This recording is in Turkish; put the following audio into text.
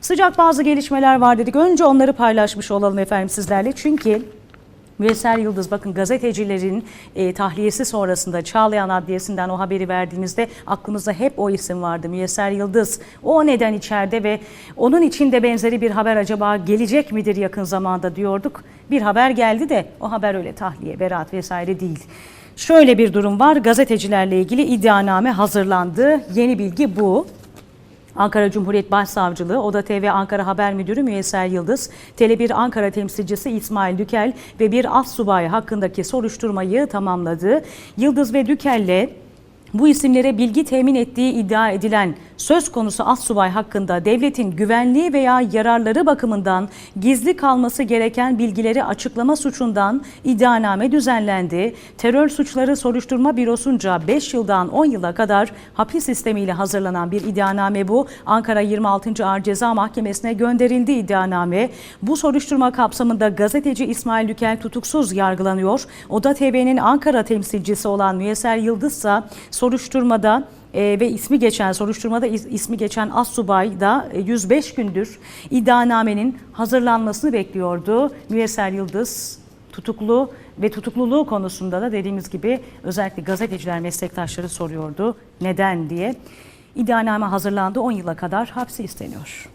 Sıcak bazı gelişmeler var dedik. Önce onları paylaşmış olalım efendim sizlerle. Çünkü Müyesser Yıldız bakın gazetecilerin e, tahliyesi sonrasında Çağlayan Adliyesi'nden o haberi verdiğimizde aklımızda hep o isim vardı. Müyesser Yıldız o neden içeride ve onun için de benzeri bir haber acaba gelecek midir yakın zamanda diyorduk. Bir haber geldi de o haber öyle tahliye, beraat vesaire değil. Şöyle bir durum var gazetecilerle ilgili iddianame hazırlandı. Yeni bilgi bu. Ankara Cumhuriyet Başsavcılığı, Oda TV Ankara Haber Müdürü Müyesser Yıldız, Tele1 Ankara temsilcisi İsmail Dükel ve bir as subay hakkındaki soruşturmayı tamamladı. Yıldız ve Dükel'le bu isimlere bilgi temin ettiği iddia edilen söz konusu assubay hakkında devletin güvenliği veya yararları bakımından gizli kalması gereken bilgileri açıklama suçundan iddianame düzenlendi. Terör suçları soruşturma bürosunca 5 yıldan 10 yıla kadar hapis sistemiyle hazırlanan bir iddianame bu. Ankara 26. Ağır Ceza Mahkemesi'ne gönderildi iddianame. Bu soruşturma kapsamında gazeteci İsmail Dükel tutuksuz yargılanıyor. Oda TV'nin Ankara temsilcisi olan Müyesser Yıldız ise soruşturmada e, ve ismi geçen soruşturmada is- ismi geçen Assubay da e, 105 gündür iddianamenin hazırlanmasını bekliyordu. Müyesser Yıldız tutuklu ve tutukluluğu konusunda da dediğimiz gibi özellikle gazeteciler meslektaşları soruyordu neden diye. İddianame hazırlandı 10 yıla kadar hapsi isteniyor.